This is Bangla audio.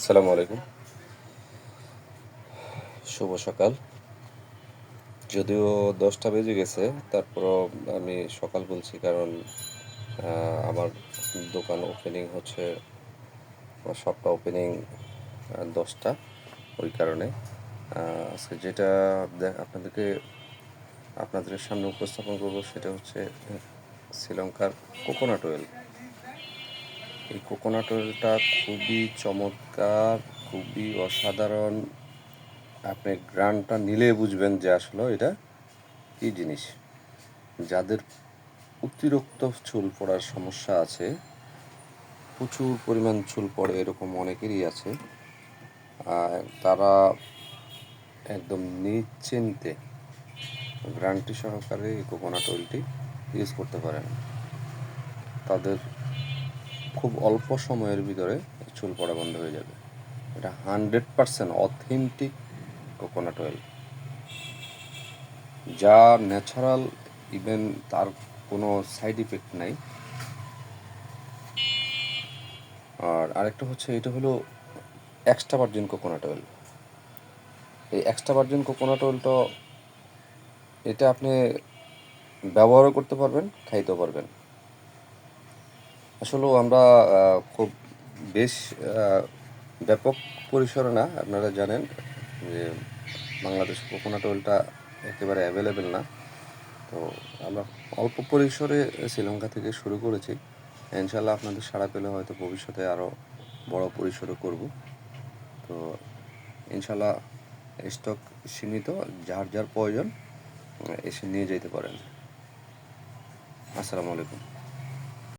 আসসালামু আলাইকুম। শুভ সকাল। যদিও দশটা বেজে গেছে, তারপরও আমি সকাল বলছি কারণ আমার দোকান ওপেনিং হচ্ছে সবটা ওপেনিং দশটা, ওই কারণে। আজকে যেটা আপনাদেরকে আপনাদের সামনে উপস্থাপন করব সেটা হচ্ছে শ্রীলঙ্কার কোকোনাট অয়েল এই কোকোনাট অয়েলটা খুবই চমৎকার, খুবই অসাধারণ। আপনি গ্রানটা নিলে বুঝবেন যে আসলে এটা কী জিনিস। যাদের অতিরিক্ত চুল পড়ার সমস্যা আছে, প্রচুর পরিমাণ চুল পড়ে এরকম অনেকেরই আছে। আর তারা একদম নিশ্চিন্তে গ্রান্টি সহকারে এই কোকোনাট অয়েলটি ইউজ করতে পারেন। তাদের খুব অল্প সময়ের ভিতরে চুল পড়া বন্ধ হয়ে যাবে। এটা hundred percent authentic coconut oil. যা ন্যাচারাল, ইভেন তার কোনো সাইড ইফেক্ট নাই। আর আরেকটা হচ্ছে, এটা হলো এক্সট্রা ভার্জিন কোকোনাট অয়েল। এই এক্সট্রা ভার্জিন কোকোনাট অয়েলটা, এটা আপনি ব্যবহারও করতে পারবেন, খাইতেও পারবেন। আসলেও আমরা খুব বেশ ব্যাপক পরিসরে না আপনারা জানেন যে বাংলাদেশ কোকোনাট অয়েলটা একেবারে অ্যাভেলেবেল না। তো আমরা অল্প পরিসরে শ্রীলঙ্কা থেকে শুরু করেছি। ইনশাল্লাহ আপনাদের সাড়া পেলে হয়তো ভবিষ্যতে আরও বড় পরিসরে করব। তো ইনশাল্লাহ স্টক সীমিত, যার যার প্রয়োজন, এসে নিয়ে যেতে পারেন। আসসালামু আলাইকুম।